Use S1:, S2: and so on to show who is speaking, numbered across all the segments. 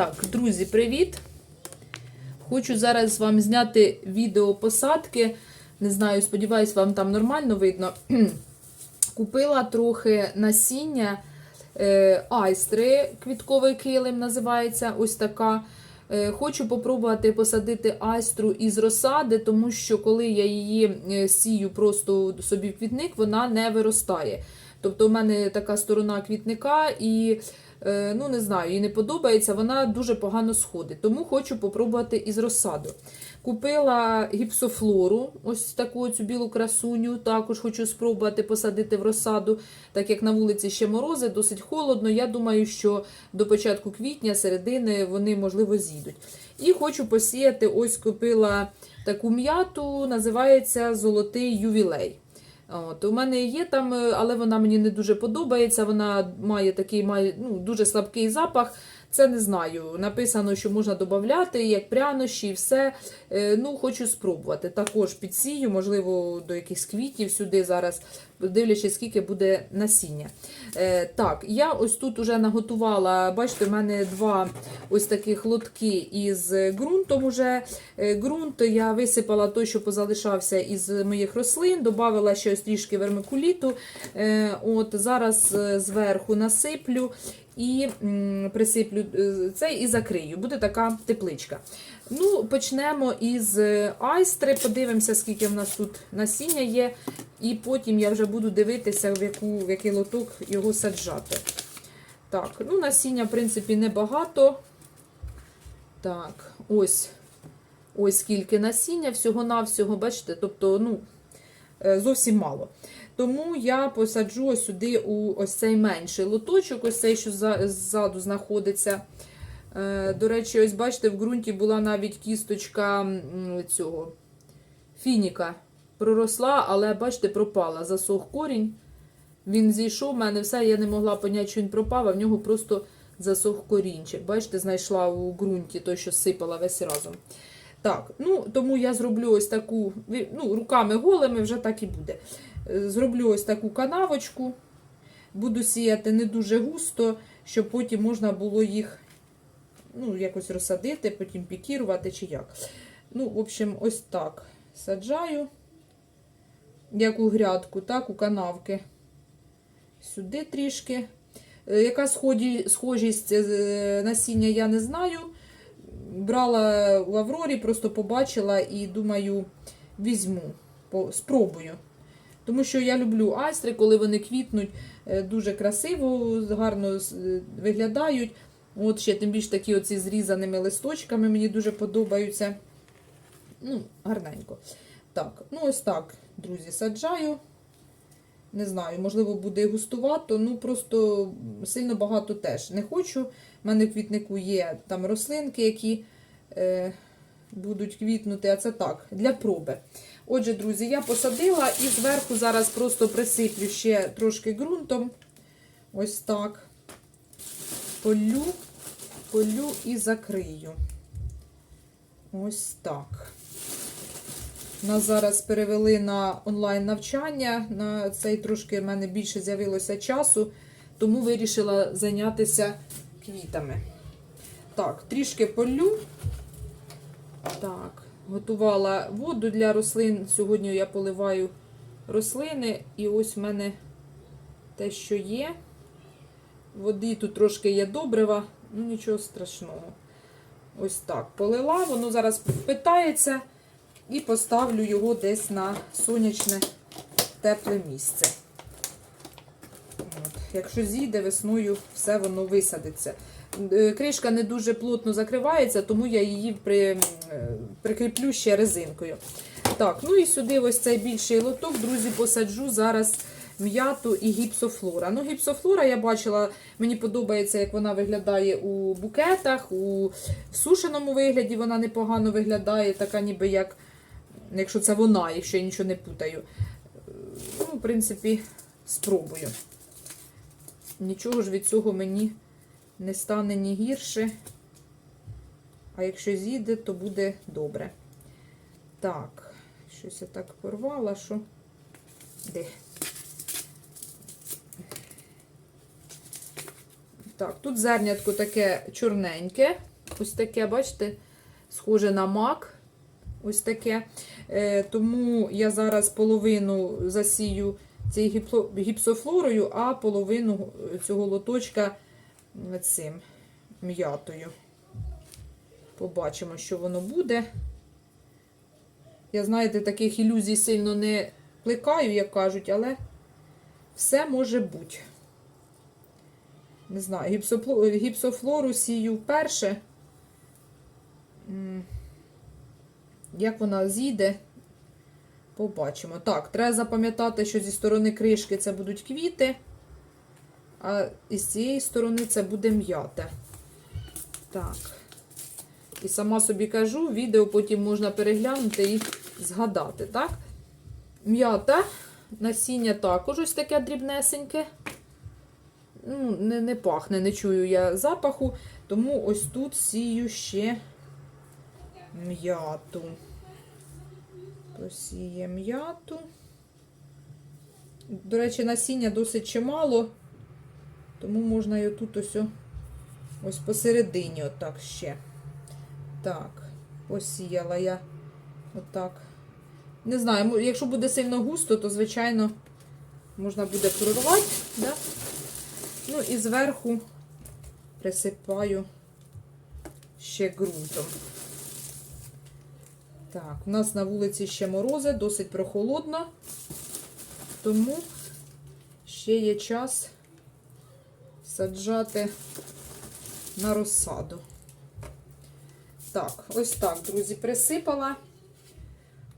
S1: Так, друзі, привіт! Хочу зараз вам зняти відео посадки. Не знаю, сподіваюсь, вам там нормально видно. Купила трохи насіння е, айстри, квітковий килим називається ось така. Е, Хочу попробувати посадити айстру із розсади, тому що коли я її е, сію просто собі в квітник, вона не виростає. Тобто, у мене така сторона квітника, і ну не знаю, їй не подобається, вона дуже погано сходить. Тому хочу попробувати із розсаду. Купила гіпсофлору, ось таку цю білу красуню. Також хочу спробувати посадити в розсаду, так як на вулиці ще морози, досить холодно. Я думаю, що до початку квітня, середини вони можливо зійдуть. І хочу посіяти. Ось купила таку м'яту, називається Золотий ювілей. От, у мене є там, е, але вона мені не дуже подобається. Вона має такий має, ну, дуже слабкий запах. Це не знаю. Написано, що можна додати, як прянощі, і все. Е, Ну, хочу спробувати. Також підсію, можливо, до якихось квітів сюди зараз, дивлячись, скільки буде насіння. Е, Так, я ось тут уже наготувала, бачите, в мене два ось таких лотки із ґрунтом. Уже. Е, Ґрунт я висипала той, що позалишався із моїх рослин, додала ще ось трішки вермикуліту. Е, От Зараз зверху насиплю і присиплю це і закрию. Буде така тепличка. Ну, Почнемо із е, айстри, подивимося, скільки в нас тут насіння є, і потім я вже буду дивитися, в, яку, в який лоток його саджати. Так, ну насіння, в принципі, небагато. Так, ось ось скільки насіння, всього-навсього, бачите, тобто, ну, е, зовсім мало. Тому я посаджу сюди у ось цей менший лоточок, ось цей, що ззаду знаходиться. Е, До речі, ось бачите, в ґрунті була навіть кісточка цього фініка. Проросла, але бачите, пропала. Засох корінь. Він зійшов, в мене все, я не могла поняти, що він пропав, а в нього просто засох корінчик. Бачите, знайшла у ґрунті той, що сипала весь разом. Так, ну тому я зроблю ось таку, ну, руками голими вже так і буде. Е, Зроблю ось таку канавочку. Буду сіяти не дуже густо, щоб потім можна було їх ну, якось розсадити, потім пікірувати чи як. Ну, в общем, ось так саджаю, як у грядку, так, у канавки. Сюди трішки. Е, Яка схожість е, насіння, я не знаю. Брала в Аврорі, просто побачила і думаю, візьму, спробую. Тому що я люблю айстри, коли вони квітнуть е, дуже красиво, гарно виглядають. От ще тим більш такі оці зрізаними листочками мені дуже подобаються. Ну, гарненько. Так, ну ось так, друзі, саджаю. Не знаю, можливо, буде густувато, ну просто сильно багато теж не хочу. У мене в квітнику є там рослинки, які е, будуть квітнути, а це так, для проби. Отже, друзі, я посадила і зверху зараз просто присиплю ще трошки ґрунтом. Ось так. Полю, полю і закрию. Ось так. Нас зараз перевели на онлайн навчання. На цей трошки в мене більше з'явилося часу, тому вирішила зайнятися квітами. Так, трішки полю. Так, готувала воду для рослин. Сьогодні я поливаю рослини, і ось в мене те, що є. Води тут трошки є добрива, ну нічого страшного. Ось так полила, воно зараз питається і поставлю його десь на сонячне тепле місце. От. Якщо зійде весною, все воно висадиться. Е, Кришка не дуже плотно закривається, тому я її при, е, прикріплю ще резинкою. Так, ну і сюди ось цей більший лоток, друзі, посаджу зараз м'яту і гіпсофлора. Ну, гіпсофлора я бачила, мені подобається, як вона виглядає у букетах, у сушеному вигляді вона непогано виглядає, така ніби як, якщо це вона, якщо я нічого не путаю. Ну, в принципі, спробую. Нічого ж від цього мені не стане ні гірше. А якщо зійде, то буде добре. Так, щось я так порвала, що. Де? Так, тут зернятко таке чорненьке. ось таке, бачите, схоже на мак. Ось таке. Е, тому я зараз половину засію цією гіпсофлорою, а половину цього лоточка цим м'ятою. Побачимо, що воно буде. Я, знаєте, таких ілюзій сильно не плекаю, як кажуть, але все може бути. Не знаю, гіпсопло- гіпсофлору сію вперше. Як вона зійде, побачимо. Так, треба запам'ятати, що зі сторони кришки це будуть квіти, а із цієї сторони це буде м'ята. Так. І сама собі кажу, відео потім можна переглянути і згадати, так? М'ята, насіння також ось таке дрібнесеньке. Ну, не, не пахне, не чую я запаху, тому ось тут сію ще м'яту. Посіє м'яту. До речі, насіння досить чимало, тому можна і отут ось, ось посередині отак ще. Так, посіяла я отак. Не знаю, якщо буде сильно густо, то, звичайно, можна буде прорвати. Да? Ну і зверху присипаю ще ґрунтом. Так, у нас на вулиці ще морози, досить прохолодно, тому ще є час саджати на розсаду. Так, ось так, друзі, присипала,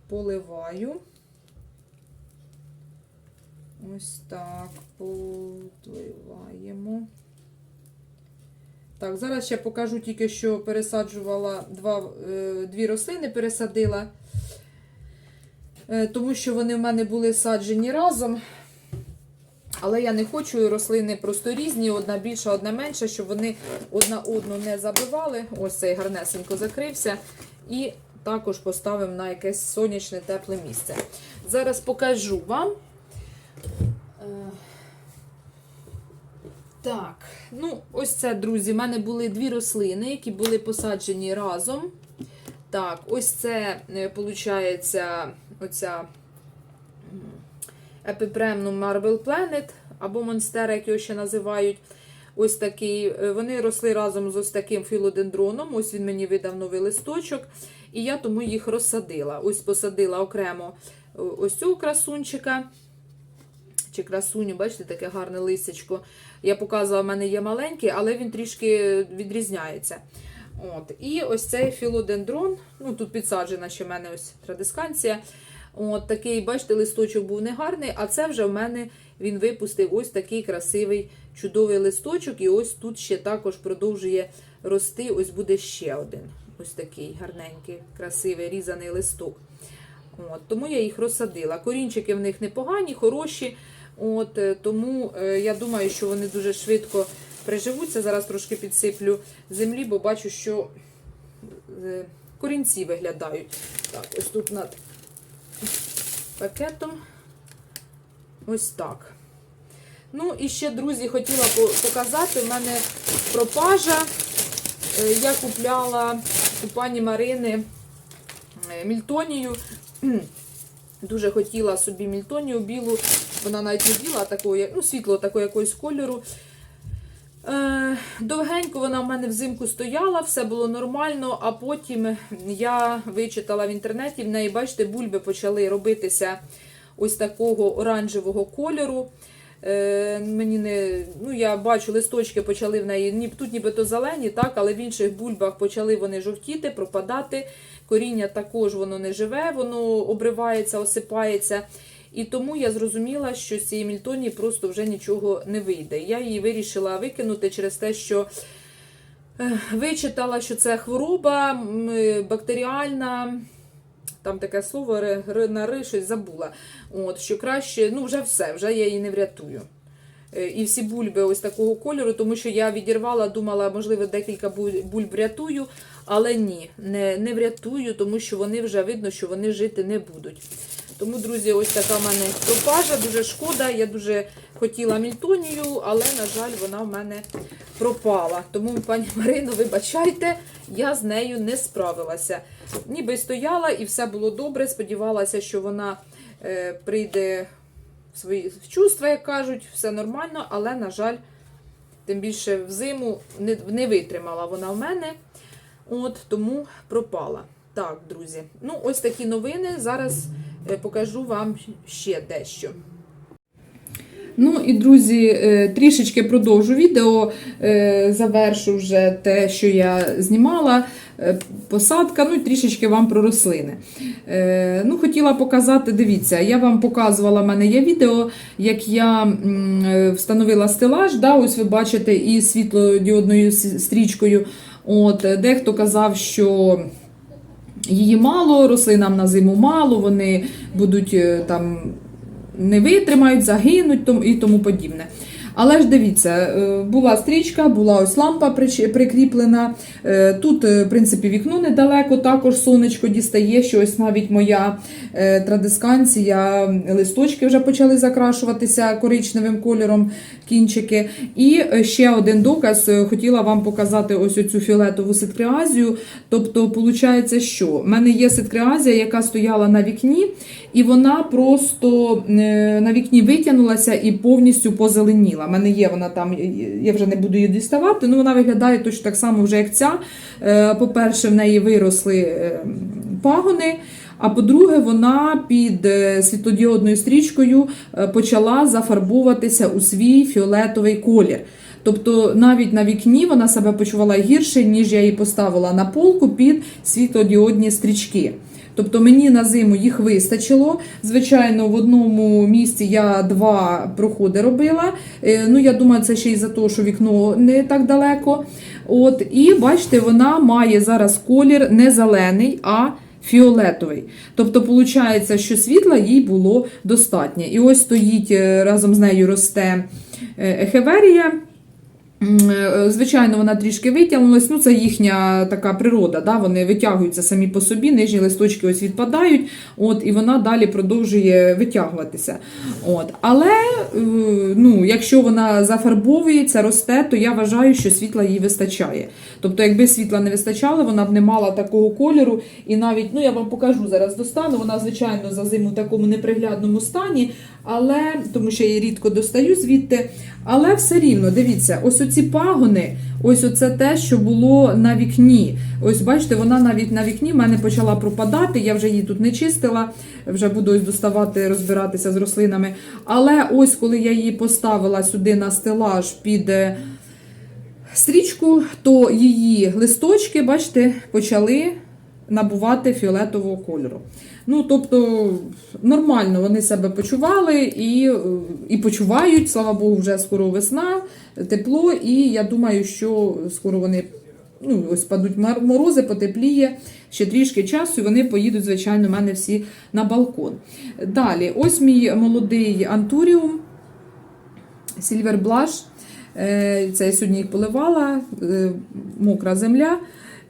S1: поливаю. Ось так, поливаємо. Так, зараз ще покажу тільки, що пересаджувала два, е, дві рослини, пересадила, е, тому що вони в мене були саджені разом. Але я не хочу рослини просто різні, одна більша, одна менша, щоб вони одна одну не забивали. Ось цей гарнесенько закрився. І також поставимо на якесь сонячне тепле місце. Зараз покажу вам. Е, Так, ну, ось це, друзі, в мене були дві рослини, які були посаджені разом. Так, ось це, виходить, оця м, Marble Planet, або Монстера, як його ще називають. Ось такий. е, Вони росли разом з ось таким філодендроном. Ось він мені видав новий листочок. І я тому їх розсадила. Ось посадила окремо е, ось цього красунчика. Чи красуню, бачите, таке гарне листячко. Я показувала, в мене є маленький, але він трішки відрізняється. От. І ось цей філодендрон. Ну, тут підсаджена ще в мене ось традисканція. От такий, бачите, листочок був негарний, а це вже в мене він випустив ось такий красивий, чудовий листочок. І ось тут ще також продовжує рости. Ось буде ще один. Ось такий гарненький, красивий різаний листок. От, тому я їх розсадила. Корінчики в них непогані, хороші. От, е, тому е, я думаю, що вони дуже швидко приживуться. Зараз трошки підсиплю землі, бо бачу, що е, корінці виглядають. Так, ось тут над пакетом. Ось так. Ну, і ще, друзі, хотіла показати. У мене пропажа. Я купляла у пані Марини мільтонію. Дуже хотіла собі мільтонію білу. Вона навіть не біла, а такої, ну, світло такого якогось кольору. Е, довгенько вона в мене взимку стояла, все було нормально, а потім я вичитала в інтернеті, в неї, бачите, бульби почали робитися ось такого оранжевого кольору. Е, мені не, ну, я бачу, листочки почали в неї, ні- тут нібито зелені, так, але в інших бульбах почали вони жовтіти, пропадати. Коріння також воно не живе, воно обривається, осипається. І тому я зрозуміла, що з цієї мільтонії просто вже нічого не вийде. Я її вирішила викинути через те, що е, вичитала, що це хвороба бактеріальна. Там таке слово на ри, щось забула. От, що краще, ну вже все, вже я її не врятую. Е, І всі бульби ось такого кольору, тому що я відірвала, думала, можливо, декілька бульб врятую, але ні, не, не врятую, тому що вони вже видно, що вони жити не будуть. Тому, друзі, ось така в мене пропажа, дуже шкода. Я дуже хотіла мільтонію, але, на жаль, вона в мене пропала. Тому, пані Марино, вибачайте, я з нею не справилася. Ніби стояла і все було добре. Сподівалася, що вона е, прийде в свої чувства, як кажуть, все нормально, але, на жаль, тим більше в зиму не, не витримала вона в мене. От тому пропала. Так, друзі. Ну, ось такі новини. Зараз покажу вам ще дещо. Ну і друзі, е, трішечки продовжу відео, е, завершу вже те, що я знімала. е, Посадка, ну і трішечки вам про рослини. Е, Ну, хотіла показати, дивіться, я вам показувала, в мене є відео, як я е, встановила стелаж. Да, ось ви бачите, і світлодіодною стрічкою. От, е, дехто казав, що її мало, рослинам на зиму мало, вони будуть е, там не витримають, загинуть і тому подібне. Але ж дивіться, е, була стрічка, була ось лампа прикріплена. Е, Тут, е, в принципі, вікно недалеко, також сонечко дістає, що ось навіть моя традисканція, листочки вже почали закрашуватися коричневим кольором кінчики. І ще один доказ хотіла вам показати ось оцю фіолетову ситкреазію. Тобто, виходить, що в мене є ситкреазія, яка стояла на вікні, і вона просто на вікні витягнулася і повністю позеленіла. У мене є вона там, я вже не буду її діставати, але вона виглядає точно так само, вже як ця. Е, По-перше, в неї виросли е, пагони. А по-друге, вона під е, світлодіодною стрічкою почала зафарбовуватися у свій фіолетовий колір. Тобто навіть на вікні вона себе почувала гірше, ніж я її поставила на полку під світлодіодні стрічки. Тобто мені на зиму їх вистачило. Звичайно, в одному місці я два проходи робила. Е, Ну, я думаю, це ще й за те, що вікно не так далеко. От, і бачите, вона має зараз колір не зелений, а фіолетовий. Тобто, виходить, що світла їй було достатньо. І ось стоїть е, разом з нею росте ехеверія. Е, Звичайно, вона трішки витягнулась. Ну, це їхня така природа. Да? Вони витягуються самі по собі, нижні листочки ось відпадають, от, і вона далі продовжує витягуватися. От. Але е, ну, якщо вона зафарбовується, росте, то я вважаю, що світла їй вистачає. Тобто, якби світла не вистачало, вона б не мала такого кольору. І навіть, ну я вам покажу зараз достану, вона, звичайно, за зиму в такому неприглядному стані, але тому що я її рідко достаю звідти. Але все рівно, дивіться, ось оці пагони, ось оце те, що було на вікні. Ось бачите, вона навіть на вікні в мене почала пропадати. Я вже її тут не чистила, вже буду ось доставати, розбиратися з рослинами. Але ось коли я її поставила сюди на стелаж під. е, Стрічку, то її листочки, бачите, почали набувати фіолетового кольору. Ну, тобто, нормально вони себе почували і, і почувають, слава Богу, вже скоро весна, тепло, і я думаю, що скоро вони ну, ось падуть морози, потепліє ще трішки часу, і вони поїдуть, звичайно, в мене всі на балкон. Далі, ось мій молодий антуріум. Е, Це я сьогодні їх поливала, е, мокра земля.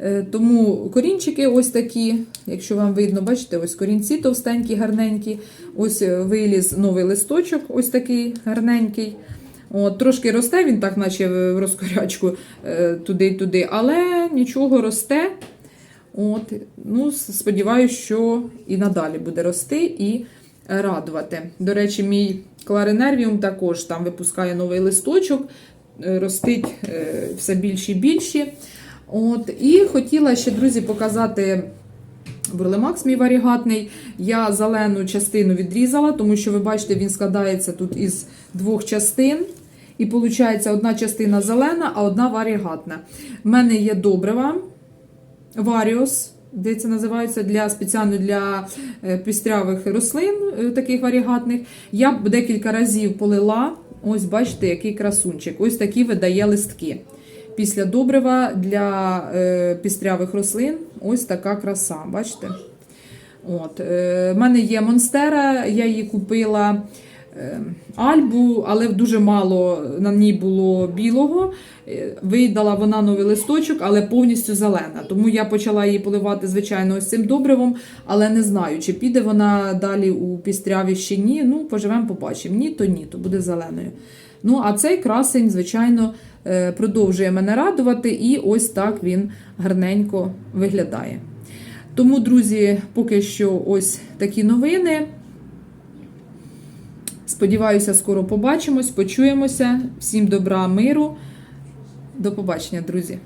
S1: Е, Тому корінчики ось такі, якщо вам видно, бачите, ось корінці товстенькі, гарненькі. Ось е, виліз новий листочок, ось такий гарненький. От, трошки росте, він так, наче в розкорячку е, туди й туди, але нічого росте. От, ну, сподіваюся, що і надалі буде рости і радувати. До речі, мій кларинервіум також там випускає новий листочок, е, ростить е, все більші і більші. От, і хотіла ще, друзі, показати. Бурлемакс мій варігатний. Я зелену частину відрізала, тому що ви бачите, він складається тут із двох частин. І виходить, одна частина зелена, а одна варігатна. У мене є добрива Варіос, де це називається для спеціально для е, пістрявих рослин, е, таких варігатних. Я декілька разів полила. Ось бачите, який красунчик. Ось такі видає листки. Після добрива для е, пістрявих рослин ось така краса. Бачите? От, е, в мене є монстера, я її купила
S2: е, альбу, але дуже мало на ній було білого. Е, Видала вона новий листочок, але повністю зелена. Тому я почала її поливати, звичайно, ось цим добривом, але не знаю, чи піде вона далі у пістряві чи ні. Ну, поживемо, побачимо. Ні, то ні, то буде зеленою. Ну, а цей красень, звичайно, продовжує мене радувати, і ось так він гарненько виглядає. Тому, друзі, поки що ось такі новини. Сподіваюся, скоро побачимось, почуємося. Всім добра, миру. До побачення, друзі!